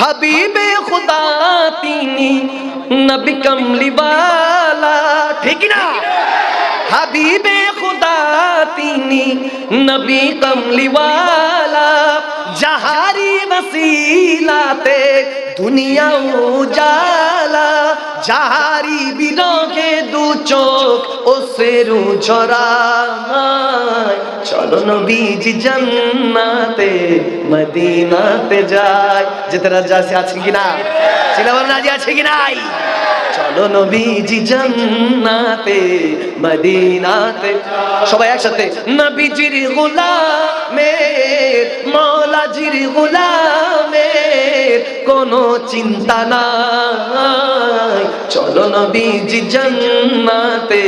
হাবিবে খুদা তিনি, নবী কমলি ঠিক না হাবিবে খুদা তিনি, নবী কমলি জাহারি বসিলাতে দুনিয়া উজালা। জাহারি বিরহে দু চোখ ও সেরু ঝরায় চলো নবীজি জান্নাতে, মদিনাতে যায় যেতে রাজা আছে আছে কিনা সিনেমার রাজি আছে কি নাই? চলো নবীজি মদিনাতে সবাই একসাথে, নবীজির গোলামের, মৌলাজির গোলামের কোনো চিন্তা নাই। চলো নবীজ জন্মাতে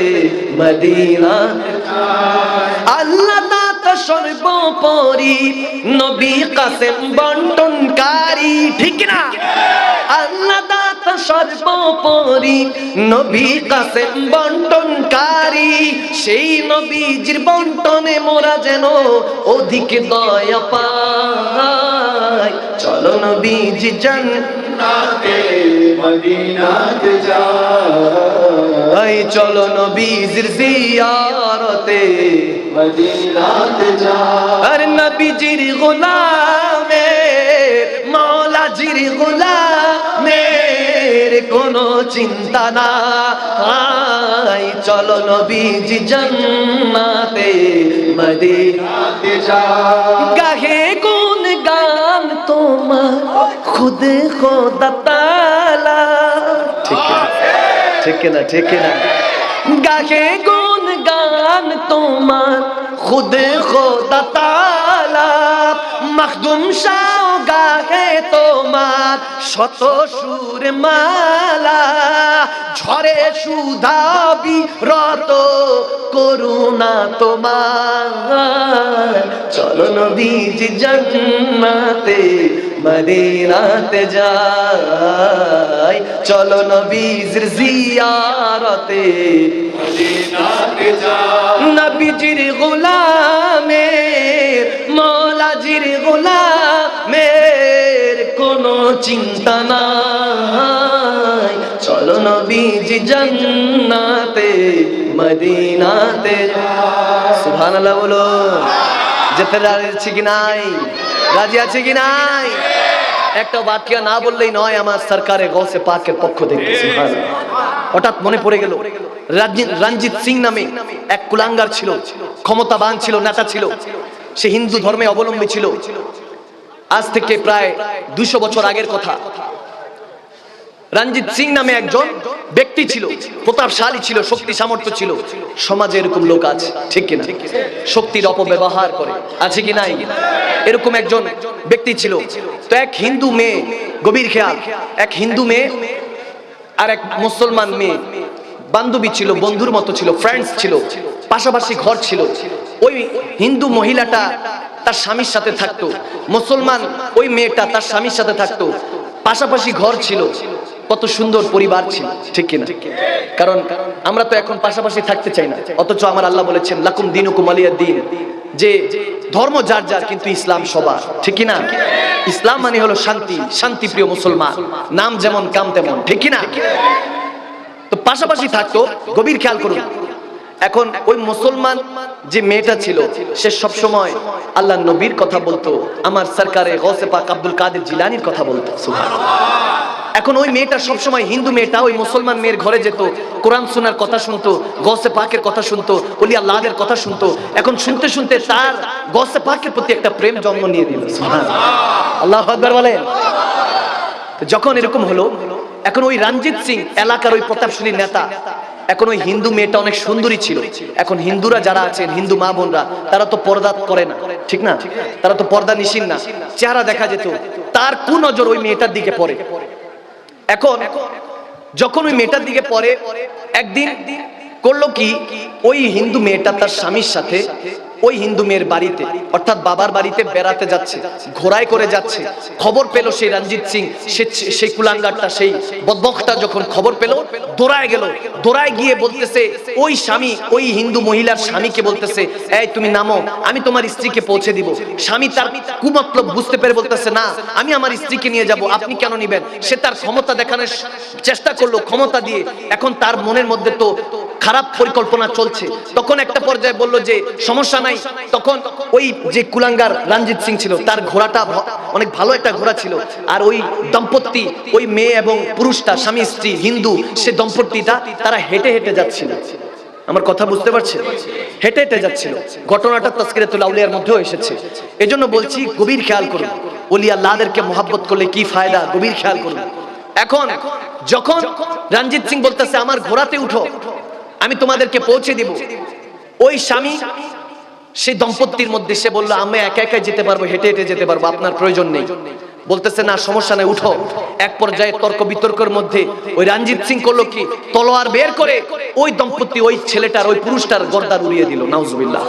মদিনা আল্লাহ দাতা সর্বোপরি নবী কাসেম বন্টনকারী ঠিক সর্বোপরি নবী কাসেম বন্টনকারী। সেই নবীজির বন্টনে মোরা যেন অধিক দয়া পাই। চলো নবীজি জান মদিনাতে যাই। চলো নবীজির জিয়ারতে মদিনাতে যাই। আর নবীজির গোলামের মৌলাজির গোলামের কোনো চিন্তা নাই চলো নবীজি মদিনা মদিনাতে যাই গাহে কোন গান তোমার, খুদ খোদা তালা। ঠিক না ঠিক না ঠিক না গাহে কোন গান তোমার, খুদ খোদা তালা। মখদুম শাহ গাহে তোমার শত সুর মালা ঝরে সুধাবি রত করুণা তোমার। চলো নবীজ জান্নাতে মদিনাতে যাই। চলো নবীজির জিয়ারতে মদিনাতে যাই। নবীজির গোলামের মৌলাজির গোলামের কোনো চিন্তা নাই। চলো নবীজি জান্নাতে, মদিনাতে সুবহানাল্লাহ বলো যেতে রাজি কি নাই? রাজি আছে কি নাই? একটা বাক্য না বললেই নয়, আমার সরকারে গৌসে পাকের পক্ষ থেকে হঠাৎ মনে পড়ে গেল রঞ্জিত সিং নামে এক কুলাঙ্গার ছিল, ক্ষমতাবান ছিল, নেতা ছিল। সে হিন্দু ধর্মে অবলম্বী ছিল। আজ থেকে প্রায় দুশো বছর আগের কথা। রঞ্জিত সিং নামে একজন ব্যক্তি ছিল। প্রতাপশালী ছিল শক্তি সামর্থ্য ছিল। সমাজে এরকম লোক আছে ঠিক কিনা? শক্তির অপব্যবহার করে। আছে কি নাই? এরকম একজন ব্যক্তি ছিল। তো এক হিন্দু মেয়ে গভীর খেয়াল। এক হিন্দু মেয়ে আর এক মুসলমান মেয়ে। বান্ধবী ছিল বন্ধুর মতো ছিল ফ্রেন্ডস ছিল। পাশাপাশি ঘর ছিল। ওই হিন্দু মহিলাটা তার স্বামীর সাথে থাকতো। মুসলমান ওই মেয়েটা তার স্বামীর সাথে থাকতো। পাশাপাশি ঘর ছিল। কত সুন্দর পরিবার ছিল, ঠিক কিনা? কারণ আমরা তো এখন পাশাপাশি থাকতে চাই না। অথচ আমার আল্লাহ বলেছেন, লাকুম দিনুকুম কুমালিয়া দিন। যে ধর্ম যার যার, কিন্তু ইসলাম সবার, ঠিক কিনা? ইসলাম মানে হলো শান্তি শান্তিপ্রিয় মুসলমান। নাম যেমন কাম তেমন, ঠিক কিনা? তো পাশাপাশি থাকতো, গভীর খেয়াল করুন এখন ওই মুসলমান যে মেয়েটা ছিল, সে সব সময় আল্লাহ নবীর কথা বলতো, আমার সরকারে গৌসে পাক আব্দুল কাদের জিলানির কথা বলতো। এখন ওই মেয়েটা সবসময় হিন্দু মেয়েটা, ওই মুসলমান মেয়ের ঘরে যেত, কোরআন শোনার কথা শুনতো গসে পাকের কথা শুনতো অলি আল্লাহদের কথা শুনতো এখন শুনতে শুনতে তার গসে পাকের প্রতি একটা প্রেম জন্ম নিয়ে দিল। আল্লাহ আকবার বলেন যখন এরকম হলো, এখন ওই রঞ্জিত সিং, এলাকার ওই প্রতাপশালী নেতা এখন ওই হিন্দু মেয়েটা অনেক সুন্দরী ছিল। এখন হিন্দুরা যারা আছেন, হিন্দু মা বোনরা, তারা তো পর্দা করে না। ঠিক না? তারা তো পর্দা নিশিন না। চেহারা দেখা যেত, তার কু নজর ওই মেয়েটার দিকে পড়ে। এখন যখন ওই মেয়েটার দিকে পড়ে, একদিন করল কি, ওই হিন্দু মেয়েটা তার স্বামীর সাথে ওই হিন্দু মেয়ের বাড়িতে, অর্থাৎ বাবার বাড়িতে বেড়াতে যাচ্ছে, ঘোড়ায় করে যাচ্ছে। খবর পেল সেই রঞ্জিত সিং সেই কুলাঙ্গারটা, সেই বদবকটা যখন খবর পেল, দৌড়ায় গেল। দৌড়ায় গিয়ে বলতেছে, ওই স্বামী, ওই হিন্দু মহিলার স্বামীকে বলতেছে, এই তুমি নামো, আমি তোমার স্ত্রীকে পৌঁছে দিব। স্বামী তার কুমতলব বুঝতে পেরে বলতেছে, না, আমি আমার স্ত্রীকে নিয়ে যাব, আপনি কেন নিবেন? সে তার ক্ষমতা দেখানোর চেষ্টা করল, ক্ষমতা দিয়ে। এখন তার মনের মধ্যে তো খারাপ পরিকল্পনা চলছে। তখন একটা পর্যায়ে বলল যে, সমস্যা নাই। তখন ওই যে কুলাঙ্গার রঞ্জিত সিং ছিল, তার ঘোড়াটা অনেক ভালো একটা ঘোড়া ছিল। আর ওই দম্পতি, ওই মেয়ে এবং পুরুষটা, স্বামী, স্ত্রী, হিন্দু, সে দম্পতিটা, তারা হেঁটে হেঁটে যাচ্ছিল। আমার কথা বুঝতে পারছেন? হেঁটে হেঁটে যাচ্ছিল। ঘটনাটা তস্কিরাতুল আউলিয়ার মধ্যেও এসেছে। এজন্য বলছি, গভীর খেয়াল করুন। ওলি আল্লাহদেরকে মহাব্বত করলে কি ফায়দা? গভীর খেয়াল করুন। এখন, যখন রঞ্জিত সিং বলতেছে, আমার ঘোড়াতে উঠো। আমি তোমাদেরকে পৌঁছে দিব। ওই স্বামী, সেই দম্পতির মধ্যে সে বলল, আমি একা একা যেতে পারব, হেঁটে হেঁটে যেতে পারব, আপনার প্রয়োজন নেই। বলতেছে, না, সমস্যা নেই, উঠো। এক পর্যায়ে তর্ক বিতর্কের মধ্যে ওই রঞ্জিত সিং করল কি, তলোয়ার বের করে ওই দম্পতি ওই ছেলেটার, ওই পুরুষটার গর্দার উড়িয়ে দিল, নাউজুবিল্লাহ।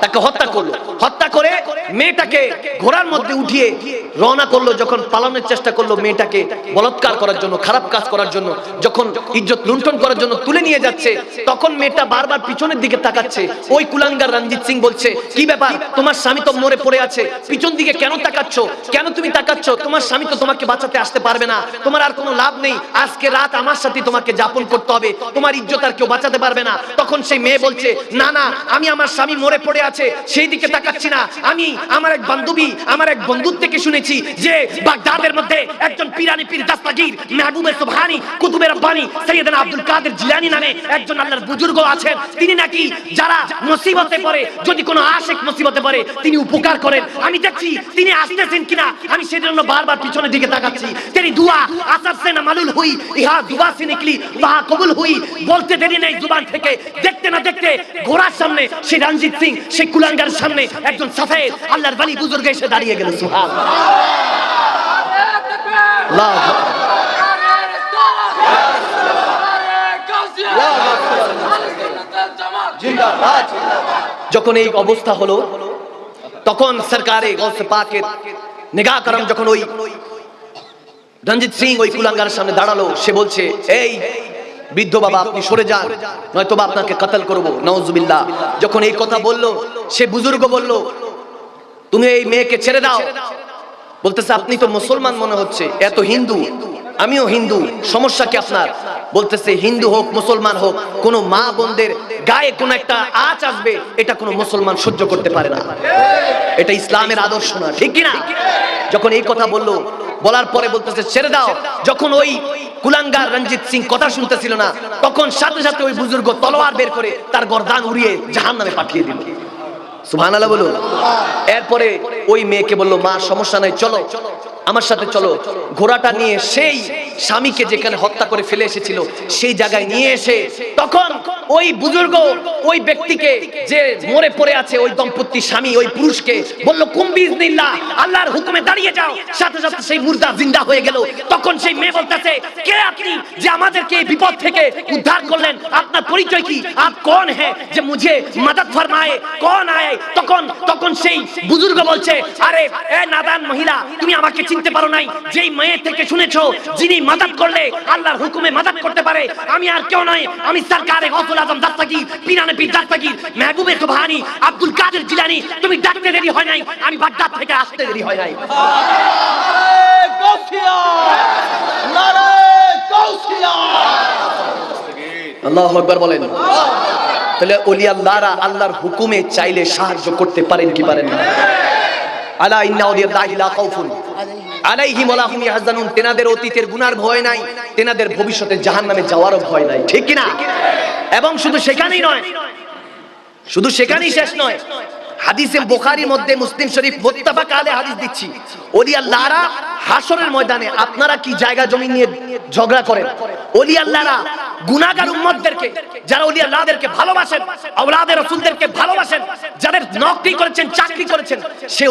তাকে হত্যা করল। হত্যা করে মেয়েটাকে ঘোড়ার মধ্যে উঠিয়ে রওনা করল, যখন পালানোর চেষ্টা করল মেয়েটাকে বলৎকার করার জন্য, খারাপ কাজ করার জন্য, যখন ইজ্জত লুণ্ঠন করার জন্য তুলে নিয়ে যাচ্ছে, তখন মেয়েটা বারবার পিছনের দিকে তাকাচ্ছে। ওই কুলাঙ্গার রঞ্জিত সিং বলছে, কি ব্যাপার? তোমার স্বামী তো মরে পড়ে আছে। পিছন দিকে কেন তাকাচ্ছ? কেন তুমি তাকাচ্ছ? তোমার স্বামী তো তোমাকে বাঁচাতে আসতে পারবে না। তোমার আর কোনো লাভ নেই। আজকে রাত আমার সাথে তোমাকে যাপন করতে হবে। তোমার ইজ্জত আর কেউ বাঁচাতে পারবে না। তখন সেই মেয়ে বলছে, না না, আমি আমার স্বামী মরে পড়ে আছে। সেই দিকে তাকাচ্ছি না। আমি আমার এক বান্ধবী, আমার এক বন্ধুর থেকে শুনেছি যে বাগদাদের মধ্যে একজন পিরানি পীর দাস্তাগীর মেহবুবে সুবহানি, কুতুবে রব্বানি, সৈয়দনা আব্দুল কাদের জিলানী নামে একজন আল্লাহর বুজুর্গ আছেন। তিনি নাকি যারা মুসিবতে পড়ে, যদি কোনো আশেক মুসিবতে পড়ে, তিনি উপকার করেন। আমি দেখছি তিনি আসতেছেন কিনা, আমি সেজন্য বারবার পিছনের দিকে তাকাচ্ছি। তেরি দুয়া, আসার সে না মালুল হুই, ইহা দুয়া সে নিকলি ওহা কবুল হুই, বলতে দেরি নেই জুবান থেকে। দেখতে না দেখতে ঘোড়ার সামনে সেই রঞ্জিত সিং সেই কুলাঙ্গার সামনে একজন সাফেদ আল্লাহর বালি বুজুর্গ এসে দাঁড়িয়ে গেল সুহান যখন এই অবস্থা হলো, তখন সরকারে পাকের রঞ্জিত সিং ওই কুলাঙ্গার সামনে দাঁড়াল, সে বলছে, এই বৃদ্ধ বাবা, আপনি সরে যান নয়তো বা আপনাকে কতল করব নওজুবিল্লাহ যখন এই কথা বলল, সে বুজুর্গ বলল তুমি এই মেয়েকে ছেড়ে দাও। বলতেছে, আপনি তো মুসলমান মনে হচ্ছে। এত হিন্দু। আমিও হিন্দু। সমস্যা কি আপনার? বলতেছে, হিন্দু হোক, মুসলমান হোক, কোনো মা বোনদের গায়ে কোন একটা আঁচ আসবে, এটা কোনো মুসলমান সহ্য করতে পারে না। এটা ইসলামের আদর্শ না, ঠিক কি না যখন এই কথা বলল, বলার পরে বলতেছে, ছেড়ে দাও। যখন ওই কুলাঙ্গার রঞ্জিত সিং কথা শুনতেছিল না, তখন সাথে সাথে ওই বুজুর্গ তলোয়ার বের করে তার গর্দান উড়িয়ে জাহান নামে পাঠিয়ে দিল। সুবহানাল্লাহ বলুন। এরপরে ওই মেয়েকে বলল, মা, সমস্যা নাই, চলো। আমার সাথে চলো। ঘোড়াটা নিয়ে সেই স্বামীকে যেখানে হত্যা করে ফেলে এসেছিল, সেই জায়গায় নিয়ে এসে তখন ওই বুজুর্গ, ওই ব্যক্তিকে যে মরে পড়ে আছে, ওই দম্পতি স্বামী, ওই পুরুষকে বলল কুম্বিজ নিল্লা আল্লাহর হুকুমে দাঁড়িয়ে যাও। সাথে সাথে সেই মুর্দা জিন্দা হয়ে গেল। তখন সেই মেয়ে বলতেছে, কে আপনি যে আমাদেরকে এই বিপদ থেকে উদ্ধার করলেন? আপনার পরিচয় কি? আপ কোন হে যে মুঝে মদদ ফরমায়ে? কোন আয়ে? তখন তখন সেই বুজুর্গ বলছে, আরে, এ নাদান মহিলা, তুমি আমাকে চিনতে পারো নাই। যেই মেয়ে থেকে শুনেছো, যিনি মাদাত করলে, আল্লাহর হুকুমে মাদাত করতে পারে, আমি আর কেউ নয়, আমি সরকারে গৌসুল আজম দাস্তাগীর পিরানে পীর দাস্তাগীর মেহবুবে সুবহানি, আব্দুল কাদের জিলানি, তুমি ডাকতে দেরি হয় নাই, আমি বাগদাদ থেকে আসতে দেরি হয় নাই। আল্লাহ আকবার বলেন। তাহলে ওলি আল্লাহরা আল্লাহর হুকুমে চাইলে সাহায্য করতে পারেন কি পারেন না? আলা ইন্না ওলিয়াল্লাহি লা খাউফুন। আলাইহিম ওয়া হুম ইয়াহজানুন, তেনাদের অতীতের গুনার ভয় নাই, তেনাদের ভবিষ্যতে জাহান্নামে যাওয়ারও ভয় নাই। ঠিক কি না এবং শুধু সেখানেই নয়, শুধু সেখানেই শেষ নয় হাদিসে বুখারীর মধ্যে মুসলিম শরীফ মুত্তাফাক আলে হাদিস দিচ্ছি। ওলি আল্লাহরা হাসরের ময়দানে আপনারা কি জায়গা জমি নিয়ে ঝগড়া করেন? ওলি আল্লাহরা গুনাহগার উম্মতদেরকে, যারা ভালোবাসেন আওলাদের ভালোবাসেন, যাদের নকরি করেছেন, চাকরি করেছেন, সে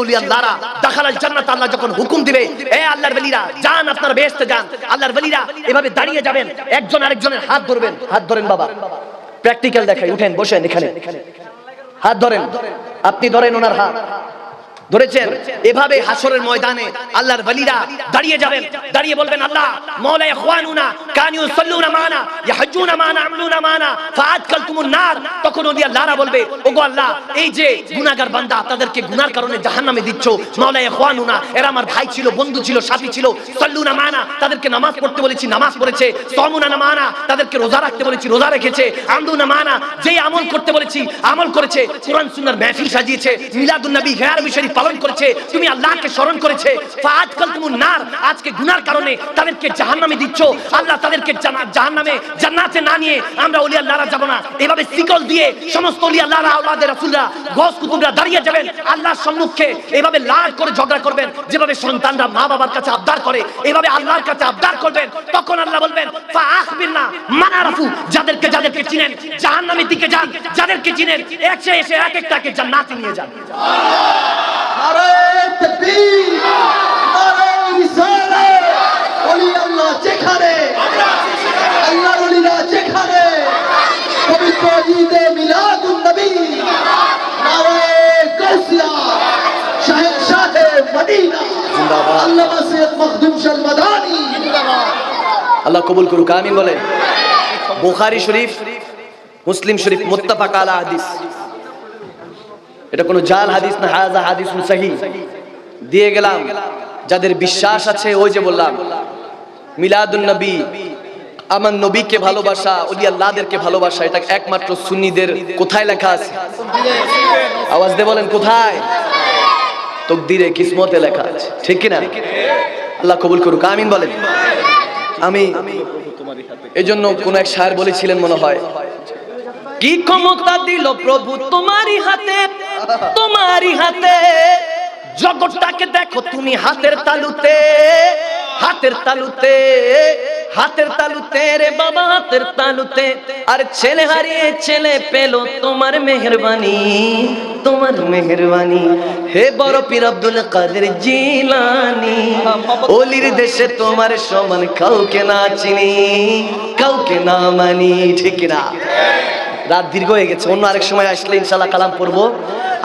জান্নাত আল্লাহ যখন হুকুম দিবে, এ আল্লাহর ওলিরা যান আপনারা বেহেশতে যান, আল্লাহর ওলিরা এভাবে দাঁড়িয়ে যাবেন, একজন আরেকজনের হাত ধরবেন। হাত ধরেন বাবা। প্র্যাকটিক্যাল দেখাই, উঠেন, বসেন এখানে। হাত ধরেন। আপনি ধরেন ওনার হাত। ধরেছেন? এভাবে হাসরের ময়দানে আল্লাহর ওয়ালিরা দাঁড়িয়ে যাবেন। দাঁড়িয়ে বলবেন, আল্লাহ, মাওলা ইখওয়ানুনা কানু ইউসাল্লুনা মানা ইয়াহজুনা মানা, আমলুনা মানা, ফাআতকালতুমুন নার। তখন ওলি আল্লাহরা বলবে, ওগো আল্লাহ, এই যে গুনাহগার বান্দা তাদেরকে গুনার কারণে জাহান্নামে দিচ্ছ, মাওলা ইখওয়ানুনা, এরা আমার ভাই ছিল, বন্ধু ছিল, সাথী ছিল, সাল্লুনা মানা, তাদেরকে নামাজ পড়তে বলেছি, নামাজ পড়েছে সমুনা মানা, তাদেরকে রোজা রাখতে বলেছি, রোজা রেখেছে আমদুনা মানা, যেই আমল করতে বলেছি, আমল করেছে, কোরআন সুন্নাহর মাহফিল সাজিয়েছে, মিলাদুন নবী গায়র শরীফ পালন করেছে, তুমি আল্লাহকে স্মরণ করেছে। ফাআতকাল তুমুন নার, আজকে গুনার কারণে তাদেরকে জাহান্নামে দিচ্ছ। আল্লাহ তাদেরকে জাহান্নামে, জান্নাতে না নিয়ে আমরা ওলি আল্লাহরা যাব না। এভাবে শিকল দিয়ে সমস্ত ওলি আল্লাহরা আওলাদের রাসূলরা গস কুতুবরা দাঁড়িয়ে যাবেন আল্লাহর সম্মুখে। এভাবে লাল করে ঝগড়া করবেন, যেভাবে সন্তানরা মা বাবার কাছে আবদার করে, এভাবে আল্লাহর কাছে আবদার করবেন। তখন আল্লাহ বলবেন ফাআখবিরনা মানারাফু যাদেরকে যাদেরকে চিনেন, জাহান্নামের দিকে যান, যাদেরকে চিনেন একসে এসে এক একটাকে জান্নাতে নিয়ে যান। যেখানে? আল্লাহর ওলিরা যেখানে? পবিত্র ঈদে মিলাদুন নবী। নারায়ে গাউসিয়া শাহেদ শাহে মদিনা। আল্লামা সৈয়দ মখদুম শাহ মাদানী। আল্লাহ কবুল করুক আমিন বলেন। বুখারী শরীফ মুসলিম শরীফ মুত্তাফাক আলা হাদিস। এটা কোনো জাল হাদিস না হাজা হাদিস সহি। দিয়ে গেলাম। যাদের বিশ্বাস আছে, ওই যে বললাম, মিলাদুন নবী, আমার নবীকে ভালোবাসা ওলি আল্লাহদেরকে ভালোবাসা, এটা একমাত্র সুন্নিদের কোথায় লেখা আছে? আওয়াজ দিয়ে বলেন, কোথায়? তকদিরে কিসমতে লেখা আছে। ঠিক কিনা? আল্লাহ কবুল করুক, আমিন বলেন। আমি এই জন্য কোন এক শায়ের বলেছিলেন মনে হয়। কি ক্ষমতা দিল প্রভু তোমারই হাতে? তোমারই হাতে জগৎটাকে দেখো তুমি হাতের তালুতে হাতের তালুতে হাতের তালুতে রে বাবা, হাতের তালুতে। আর ছেলে হারিয়ে ছেলে পেল তোমার মেহরবানি তোমার মেহরবানি। হে বড় পীর আব্দুল কাদের জিলানি ওলির দেশে তোমার সমান কাউকে না চিনি, কাউকে না মানি, ঠিক না রাত দীর্ঘ হয়ে গেছে। অন্য আরেক সময় আসলে ইনশাল্লাহ কালাম পড়ব।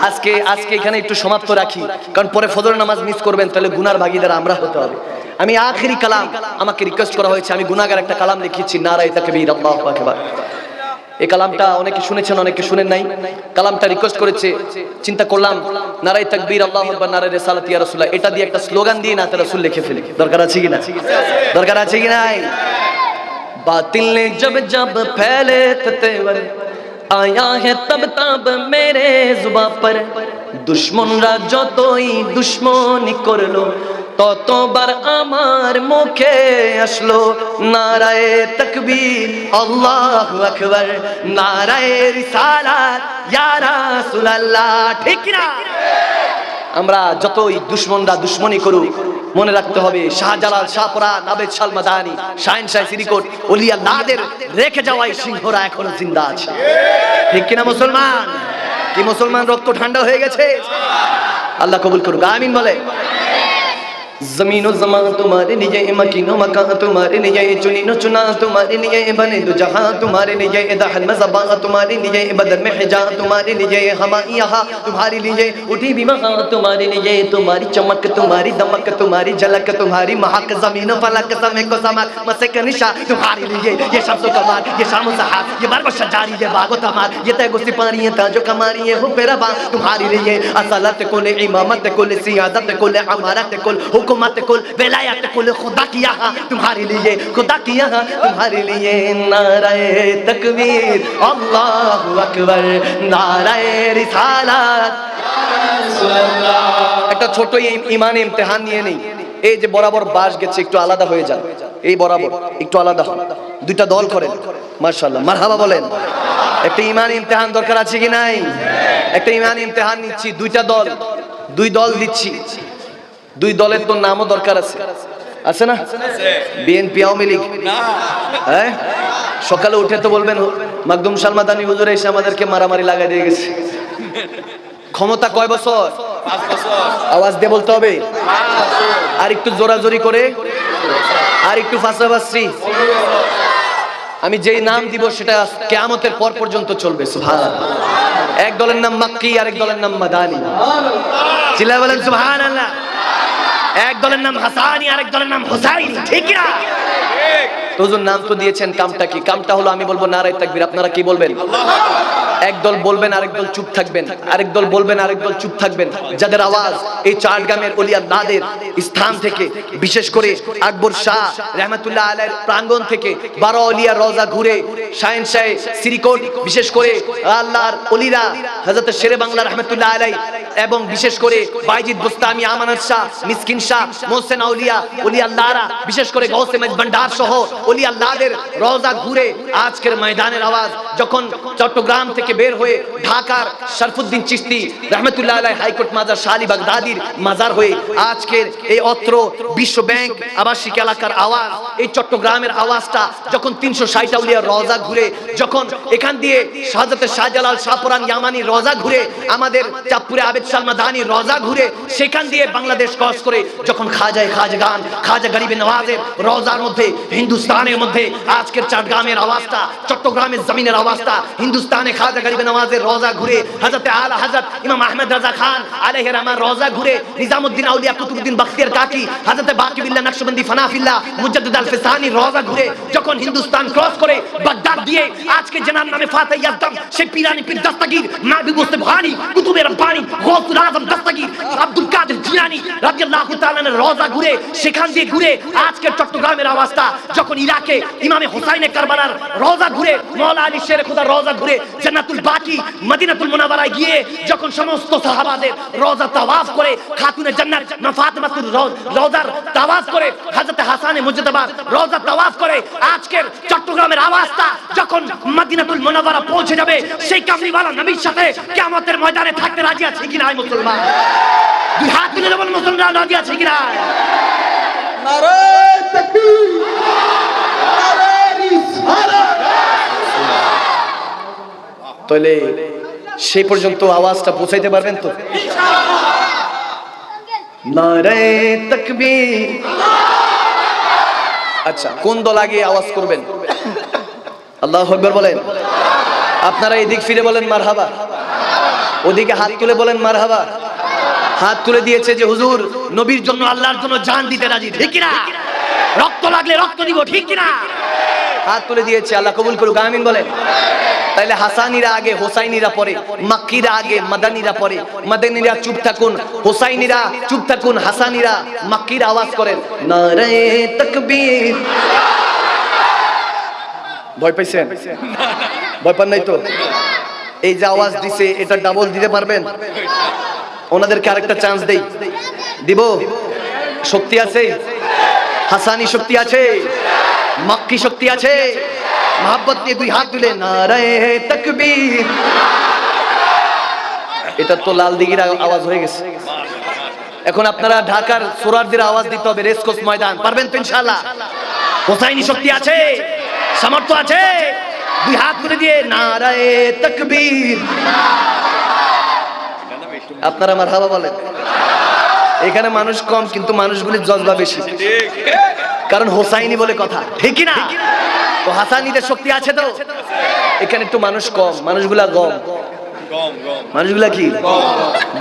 আজকে আজকে এখানে একটু সমাপ্ত রাখি। কারণ পরে ফজর নামাজ মিস করবেন, তাহলে গুনার ভাগিদার আমরা হতে হবে। আমি আখেরি কালাম আমাকে রিকোয়েস্ট করা হয়েছে, আমি গুনাগার একটা কালাম লিখেছি, নারায় তাকে বীর এই কালামটা অনেকে শুনেছেন, অনেকে শুনেন নাই। কালামটা রিকোয়েস্ট করেছে, চিন্তা করলাম নারাই তাকবীর, আল্লাহ আকবার নারাই রেসালাত, ইয়া রাসূলুল্লাহ। এটা দিয়ে একটা স্লোগান দিয়ে নাতে রাসূল লিখে ফেলে। দরকার আছে কি না? দরকার আছে কি নাই? বাতিল জব জব, ফেলে তেতর आया है तब तब मेरे जुबा पर দুশ্মনরা যতই দুশ্মনী করলো ততবার আমার মুখে আসলো নারায়ে তকবীর আল্লাহু আকবার নারায়ে রিসালাত ইয়া রাসূলুল্লাহ ঠিক না আমরা যতই দুশ্মনরা দুশ্মনী করুক, মনে রাখতে হবে, শাহজালাল, শাহপরা, নাবেদ শাল মাদানি শাহিন শাহ সিরিকোট, ওলিয়া নাদের রেখে যাওয়াই সিংহরা এখন জিন্দা আছে। ঠিক কিনা মুসলমান? কি মুসলমান রক্ত ঠান্ডা হয়ে গেছে? আল্লাহ কবুল করুক, আমিন বলে। ज़मीन जमा तुम्हारे लिए मकीनो मका तुम्हारे लिए चुनीनो चुना तुम्हारे लिए बने दो जहाँ तुम्हारे लिए दहन में जबा तुम्हारे लिए बदर में हिजा तुम्हारे लिए हवा यहाँ तुम्हारे लिए उठी भी वहाँ तुम्हारे लिए तुम्हारी चमक तुम्हारी दमक तुम्हारी झलक तुम्हारी महक ज़मीन फलक समय को समक मसे निशा तुम्हारे लिए ये शब्द कमाल ये शाम सहार ये बारगो शजारी ये बागो तमार ये तैगो सिपारी ये ताजो कमारी ये हो पेरा तुम्हारे लिए असलत कुल इमामत कुल सियादत कुल अमारत कुल हुकूमत कुल बेलायत कुल खुदा की यहाँ तुम्हारे लिए खुदा की यहाँ तुम्हारे लिए नाराए तकबीर अल्लाह अकबर नाराए रिसालात একটা ছোট এই- ইমানে ইমতেহান নিয়ে নেই এই যে বরাবর বাস গেছে একটু আলাদা হয়ে যান এই বরাবর একটু আলাদা হন দুইটা দল করেন মার্শাল্লাহ মারহাবা বলেন একটা ইমান ইমতেহান দরকার আছে কি নাই একটা ইমান ইমতেহান নিচ্ছি দুইটা দল দুই দল দিচ্ছি দুই দলের তো নামও দরকার আছে। আছে না? বিএনপি আওয়ামী লীগ। হ্যাঁ? সকালে উঠে তো বলবেন মাকদুম সালমাদানি হুজুর এসে আমাদেরকে মারামারি লাগাই দিয়ে গেছে। ক্ষমতা কয় বছর? আওয়াজ দিয়ে বলতে হবে। আর একটু জোরাজোরি করে আর একটু ফাঁসাফাসি আমি যেই নাম দিব সেটা কেয়ামতের পর পর্যন্ত চলবে সুবহানাল্লাহ। এক দলের নাম মাক্কি আরেক দলের নাম মাদানি। চিল্লা বলেন সুবহান আল্লাহ এক দলের নাম হাসানি আরেক দলের নাম হোসাইন ঠিক না তো নাম তো দিয়েছেন কামটা কি? কামটা হলো আমি বলব নারায় তাকবীর আপনারা কি বলবেন? এক দল বলবেন, আরেক দল চুপ থাকবেন। আরেক দল বলবেন, আরেক দল চুপ থাকবেন। যাদের আওয়াজ এই চাটগ্রামের অলিয়া নাদের স্থান থেকে, বিশেষ করে আকবর শাহ রহমতুল্লাহ আলাইয়ের প্রাঙ্গণ থেকে, বারো অলিয়া রওজা ঘুরে শাহেন শাহ সিরিকোট, বিশেষ করে আল্লাহর অলিরা হযরত শেরে বাংলা রহমতুল্লাহ আলাই এবং বিশেষ করে বাইজিদ বুস্তামি, আমানত শাহ, মিসকিন শাহ, মোহসেন আউলিয়া, অলিয়া আল্লাহরা বিশেষ করে গৌসে মেজ ভান্ডার সহ অলি আল্লাহদের রওজা ঘুরে আজকের ময়দানের আওয়াজ, যখন চট্টগ্রাম থেকে বের হয়ে ঢাকার শরফুদ্দিন চিশতি রহমতুল্লাহ আলাই হাইকোর্ট মাজার শালি বাগদাদির মাজার হয়ে আজকের এই অত্র বিশ্ব ব্যাংক আবাসিক এলাকার আওয়াজ, এই চট্টগ্রামের আওয়াজটা যখন তিনশো ষাট আউলিয়া রওজা ঘুরে, যখন এখান দিয়ে শাহজাতে শাহজালাল শাহপুরান ইয়ামানি রওজা ঘুরে, আমাদের চাঁদপুরে আবেদ সালমা দানি রওজা ঘুরে, সেখান দিয়ে বাংলাদেশ ক্রস করে যখন খাজায় খাজগান খাজা গরিবে নওয়াজের রজার মধ্যে, হিন্দুস্তানের মধ্যে আজকের চাটগ্রামের আওয়াজটা, চট্টগ্রামের জমিনের আওয়াজটা, হিন্দুস্তানে খাজা রাজা যখন চট্টগ্রামের আওয়াজটা যখন ইরাকে ইমামে হুসাইনে কারবালার রওজা ঘুরে, মওলা আলী শের খুদা রওজা ঘুরে জান্নাতুল বাকি, মদিনাতুল মুনাওয়ারায় গিয়ে যখন সমস্ত সাহাবাদের রওজা তাওয়াফ করে খাতুনে জান্নাত মা ফাতেমাতুর রওজার তাওয়াফ করে, হযরত হাসানে মুজতাবাদ রওজা তাওয়াফ করে, আজকের চট্টগ্রামের আওয়াজটা যখন মদিনাতুল মুনাওয়ারা পৌঁছে যাবে, সেই কামলিওয়ালা নবীর সাথে কিয়ামতের ময়দানে থাকতে রাজি আছে কিনা এই মুসলমান? দুই হাত তুলে দেবেন মুসলমান রাজি আছে কিনা? নারে তাকবীর নারে রিসালাত তাহলে সেই পর্যন্ত আওয়াজটা পৌঁছাইতে পারবেন তো? আচ্ছা কোন দল আগে আওয়াজ করবেন? আল্লাহ আকবার বলেন। আপনারা এদিক ফিরে বলেন মারহাবা। ওদিকে হাত তুলে বলেন মারহাবা। হাত তুলে দিয়েছে যে, হুজুর, নবীর জন্য আল্লাহর জন্য জান দিতে রাজি, ঠিক কিনা? রক্ত লাগলে রক্ত দিব, ঠিক কিনা? হাত তুলে দিয়েছে, আল্লাহ কবুল করুক, আমিন বলেন। তাইলে হাসানিরা আগে, হোসাইনিরা পরে, মাক্কিরা আগে, মাদানিরা পরে। মাদানিরা চুপ থাকুন, হোসাইনিরা চুপ থাকুন, হাসানিরা মাক্কিরা আওয়াজ করেন। নারে তাকবীর। ভয় পাইছেন? ভয় পান নাই তো? এই যে আওয়াজ দিছে, এটা ডাবল দিতে পারবেন? ওনাদেরকে আরেকটা চান্স দেই। দিব? শক্তি আছে? হাসানি শক্তি আছে? মাক্কি শক্তি আছে? মহাব্বত নিয়ে দুই হাত তুলে, নারায় তকবীর। এটা তো লাল দিঘির আওয়াজ হয়ে গেছে। এখন আপনারা ঢাকার সোরারদের আওয়াজ দিতে হবে রেসকোস ময়দান। পারবেন তো ইনশাআল্লাহ? হোসাইনি শক্তি আছে? সামর্থ্য আছে? দুই হাত তুলে দিয়ে, নারায় তকবীর। আপনারা আমার হাবা বলেন। এখানে মানুষ কম, কিন্তু মানুষগুলির জজবা বেশি। কারণ হোসাইনি বলে কথা। ঠিক কি না? তো হাসানিদের শক্তি আছে তো? এখানে একটু মানুষ কম মানুষগুলা গম। মানুষগুলা কি?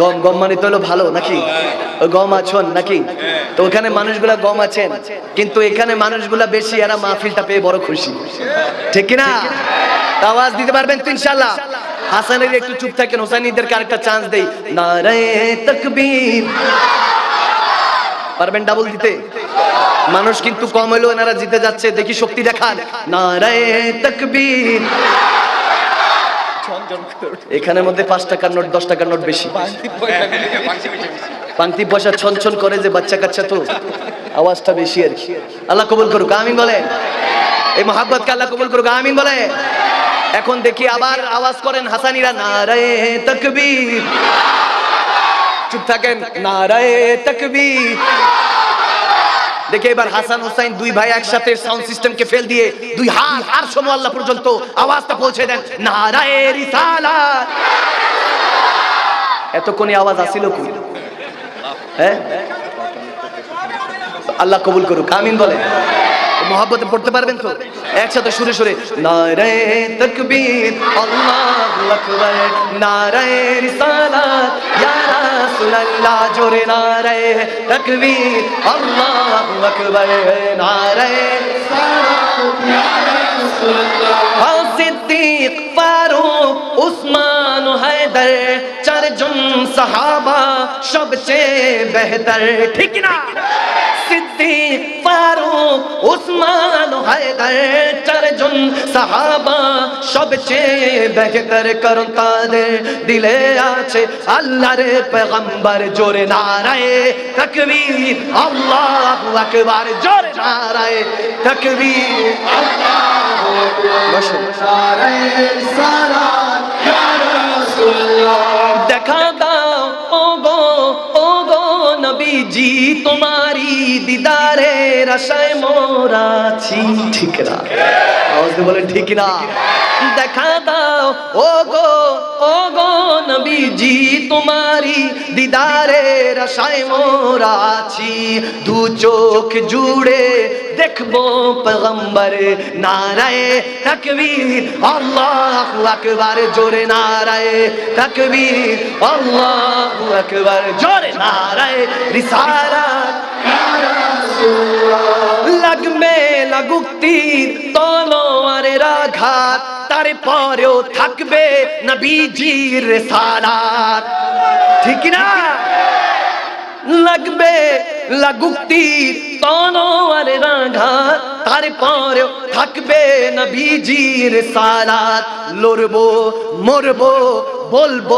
গম গম। মানে তো হলো ভালো নাকি? ওই গম আছেন নাকি? তো ওখানে মানুষগুলা গম আছেন কিন্তু এখানে মানুষগুলা বেশি এরা মাহফিলটা পেয়ে বড় খুশি। ঠিক কি না আওয়াজ দিতে পারবেন তো ইনশাল্লাহ হাসানের একটু চুপ থাকেন হোসাইনিদেরকে আরেকটা চান্স দেই। নারায়ে তকবীর। পারবেন ডাবল দিতে? মানুষ কিন্তু কম হলেও এনারা জিতে যাচ্ছে। দেখি শক্তি দেখান। এখানের মধ্যে পাঁচ টাকার নোট দশ টাকার নোট বেশি? পান্তি পয়সা ছন ছন করে যে বাচ্চা কাচ্চা তো। আওয়াজটা বেশি আর কি। আল্লাহ কবুল করুক, আমিন বলে। এই মহাব্বতকে আল্লাহ কবুল করুক, আমিন বলে। এখন দেখি আবার আওয়াজ করেন হাসানিরা, নারায়ে তকবীর। চুপ থাকেন। নারায়ে তকবীর। দেখে এবার হাসান হোসাইন দুই ভাই একসাথে সাউন্ড সিস্টেমকে ফেল দিয়ে দুই হাত আর সময় আল্লাহ পর্যন্ত আওয়াজটা পৌঁছে দেন। নারায়ে রিসালাত। এতক্ষণে আওয়াজ আসিল কই? হ্যাঁ? আল্লাহ কবুল করুক, আমিন বলে মোহাব্বতে পড়তে পারবেন তো? একসাথে সুরে সুরে নারে তকবীর, আল্লাহু আকবার নারে রিসালাত, ইয়া রাসূলুল্লাহ জোরে নারে তকবীর, আল্লাহু আকবার নারে সিদ্দিক, ফারুক, উসমান, হায়দার, চারজন সাহাবা সবচেয়ে বেহতর। ঠিক না? সিদ্দিক, ফারুক, উসমান, হায়দার চারজন সাহাবা সবচেয়ে বেহতর কারণ তাদের দিলে আছে আল্লাহর পেগম্বর জোরে নারায়ে তাকবীর আল্লাহু আকবার জোরে নারায়ে তাকবীর বসো। দেখা মোরা মোরাছি ঠিক না। বলে ঠিক না। দেখা দাও ও গো নবীজি তোমারি দিদারে রসায় মোরাছি দু চোখ জুড়ে দেখব পেগম্বর নারায়ে, তাকবীর, আল্লাহু জোরে নারায়ে, তাকবীর, আল্লাহু আকবার, জোরে নারায়ে, রিসালাত। লাগবে লাগুক্তির তলোয়ারের আঘাত। তারপরেও থাকবে নবীজির রেসালাত ঠিক না লাগবে লাগুক্তির তনোয়ারের আঘাত তারপরেও থাকবে নবীজির সালাত। লড়বো, মরবো, বলব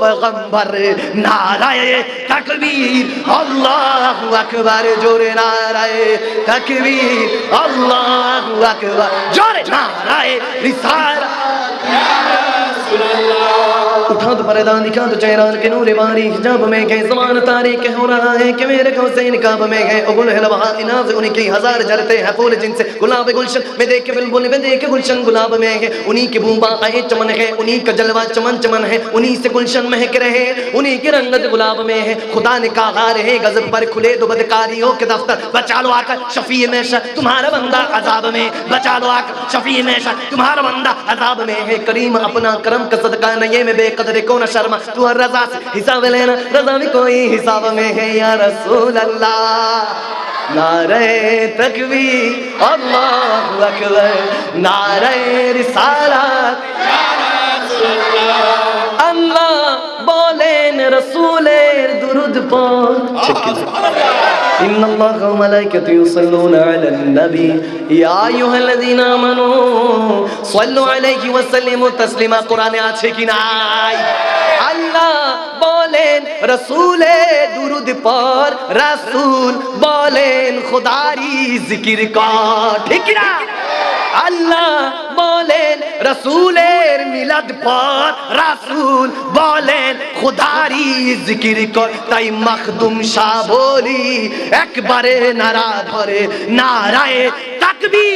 পয়গম্বর নারায়ে তাকবীর, আল্লাহু আকবার, জোরে নারায়ে তাকবীর, আল্লাহু আকবার। জোরে নারায়ে রিসালাত। उठा तो पर्दा दिखा तो चेहरा के नूर बारी। हिजाब में गए जमान तारीख हो रहा है कि मेरे को से निकाब में गए? उगुल है लबहा इनाज उनकी हज़ार जरते हैं फूल जिनसे। गुलाब गुलशन, में देख बुलबुल में देख गुलशन गुलाब में है। उन्हीं की बूबा आए चमन है, उन्हीं का जलवा चमन चमन है। उन्हीं से गुलशन महक रहे, उन्हीं की रंगत गुलाब में है। खुदा ने कहा रहे गजब पर खुले दो बदकारियों के दफ्तर। बचा लो आकर शफी में तुम्हारा बंदा अजाब में। बचा लो आकर शफी में तुम्हारा बंदा अजाब में है। करीम अपना करम का सदका नहीं में कदर कौन शर्मा तू हर रजा से हिसाब लेना रजा में कोई हिसाब में है या रसूल अल्लाह नारे तकवी अल्लाह अकबर नारे रिसालत या रसूल अल्लाह বলেন রসুলের দুরুদ পড় إن الله وملائكته يصلون على النبي يا أيها الذين آمنوا صلوا عليه وسلموا تسليما কোরআনে আছে কি নাই আল্লাহ বলেন রসুলে দুরুদ পর রাসূল বলেন খোদারি জিকির কর ঠিক না আল্লাহ বলেন রসুলের মিলাদ পর রাসুল বলেন খুদারি জিকির কর তাই মখদুম শাহ বলি একবারে নারা ধরে নারায় তাকবি